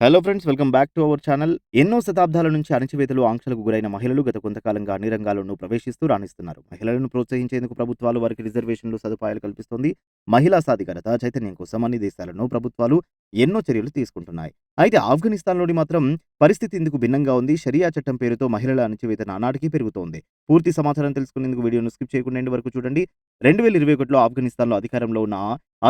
Hello friends welcome back to our channel ఎన్నో శతాబ్దాల నుంచి అణచివేతలు ఆంక్షలకు గురైన మహిళలు గత కొంతకాలంగా అన్ని రంగాల్లోనూ ప్రవేశిస్తూ రాణిస్తున్నారు. మహిళలను ప్రోత్సహించేందుకు ప్రభుత్వాలు వారికి రిజర్వేషన్లు సదుపాయాలు కల్పిస్తోంది. మహిళా సాధికారత చైతన్యం కోసం అన్ని దేశాలను ప్రభుత్వాలు ఎన్నో చర్యలు తీసుకుంటున్నాయి. అయితే ఆఫ్ఘనిస్తాన్లోని మాత్రం పరిస్థితి ఇందుకు భిన్నంగా ఉంది. షరియా చట్టం పేరుతో మహిళల అణచివేత నానాటికి పెరుగుతోంది. పూర్తి సమాచారం తెలుసుకునేందుకు వీడియోను స్కిప్ చేయకుండా వరకు చూడండి. రెండు వేల ఇరవై ఒకటిలో ఆఫ్ఘనిస్తాన్లో అధికారంలో ఉన్న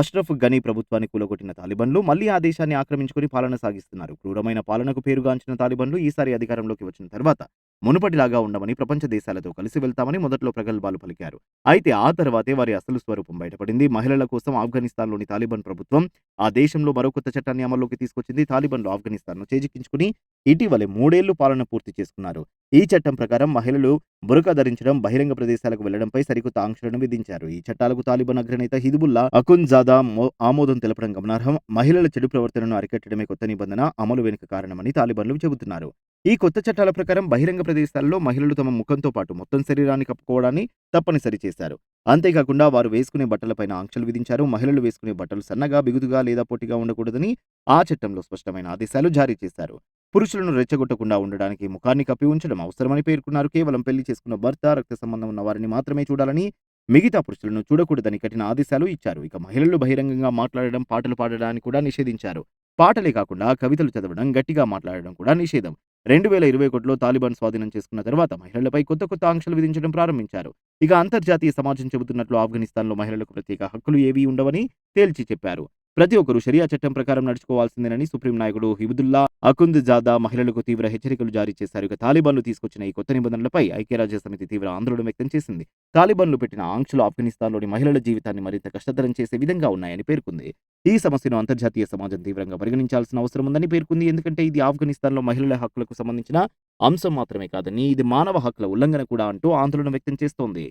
అష్రఫ్ గనీ ప్రభుత్వాన్ని కూలగొట్టిన తాలిబన్లు మళ్ళీ ఆ దేశాన్ని ఆక్రమించుకుని పాలన సాగిస్తున్నారు. క్రూరమైన పాలనకు పేరుగాంచిన తాలిబన్లు ఈసారి అధికారంలోకి వచ్చిన తర్వాత మునుపటిలాగా ఉండమని ప్రపంచ దేశాలతో కలిసి వెళ్తామని మొదట్లో ప్రగల్భాలు పలికారు. అయితే ఆ తర్వాతే వారి అసలు స్వరూపం బయటపడింది. మహిళల కోసం ఆఫ్ఘనిస్తాన్లోని తాలిబాన్ ప్రభుత్వం ఆ దేశంలో మరో కొత్త చట్టాన్ని అమల్లోకి తీసుకొచ్చింది. తాలిబాన్లు ఆఫ్ఘనిస్తాన్ను చేజిక్కించుకుని ఇటీవలే మూడేళ్ళు పాలన పూర్తి చేసుకున్నారు. ఈ చట్టం ప్రకారం మహిళలు బురక ధరించడం బహిరంగ ప్రదేశాలకు వెళ్ళడంపై సరికొత్త ఆంక్షలను విధించారు. ఈ చట్టాలకు తాలిబాన్ అగ్రనేత హిదుబుల్లా అకున్ జాదా మో- ఆమోదం తెలపడం గమనార్హం. మహిళల చెడు ప్రవర్తనను అరికట్టడమే కొత్త నిబంధన అమలు వెనుక కారణమని తాలిబాన్లు చెబుతున్నారు. ఈ కొత్త చట్టాల ప్రకారం బహిరంగ ప్రదేశాల్లో మహిళలు తమ ముఖంతో పాటు మొత్తం శరీరాన్ని కప్పుకోవడాన్ని తప్పనిసరి చేశారు. అంతేకాకుండా వారు వేసుకునే బట్టలపైన ఆంక్షలు విధించారు. మహిళలు వేసుకునే బట్టలు సన్నగా బిగుదుగా లేదా పొట్టిగా ఉండకూడదని ఆ చట్టంలో స్పష్టమైన ఆదేశాలు జారీ చేశారు. పురుషులను రెచ్చగొట్టకుండా ఉండడానికి ముఖాన్ని కప్పి ఉంచడం అవసరమని పేర్కొన్నారు. కేవలం పెళ్ళి చేసుకున్న భర్త రక్త సంబంధం ఉన్న వారిని మాత్రమే చూడాలని మిగతా పురుషులను చూడకూడదని కఠిన ఆదేశాలు ఇచ్చారు. ఇక మహిళలు బహిరంగంగా మాట్లాడడం పాటలు పాడడాన్ని కూడా నిషేధించారు. పాటలే కాకుండా కవితలు చదవడం గట్టిగా మాట్లాడడం కూడా నిషేధం. రెండు వేల ఇరవై ఒకటిలో తాలిబాన్ స్వాధీనం చేసుకున్న తర్వాత మహిళలపై కొత్త కొత్త ఆంక్షలు విధించడం ప్రారంభించారు. ఇక అంతర్జాతీయ సమాజం చెబుతున్నట్లు ఆఫ్ఘనిస్తాన్లో మహిళలకు ప్రత్యేక హక్కులు ఏవీ ఉండవని తేల్చి చెప్పారు. ప్రతి ఒక్కరూ షరియా చట్టం ప్రకారం నడుచుకోవాల్సిందేనని సుప్రీం నాయకుడు హిబుదుల్లా అకుంద్ జాదా మహిళలకు తీవ్ర హెచ్చరికలు జారీ చేశారు. ఇక తాలిబాన్లు తీసుకొచ్చిన ఈ కొత్త నిబంధనలపై ఐక్యరాజ్య సమితి తీవ్ర ఆందోళన వ్యక్తం చేసింది. తాలిబాన్లు పెట్టిన ఆంక్షలు ఆఫ్ఘనిస్తాన్లోని మహిళల జీవితాన్ని మరింత కష్టతరం చేసే విధంగా ఉన్నాయని పేర్కొంది. ఈ సమస్యను అంతర్జాతీయ సమాజం తీవ్రంగా పరిగణించాల్సిన అవసరం ఉందని పేర్కొంది. ఎందుకంటే ఇది ఆఫ్ఘనిస్తాన్లో మహిళల హక్కులకు సంబంధించిన అంశం మాత్రమే కాదని ఇది మానవ హక్కుల ఉల్లంఘన కూడా అంటూ ఆందోళన వ్యక్తం చేస్తోంది.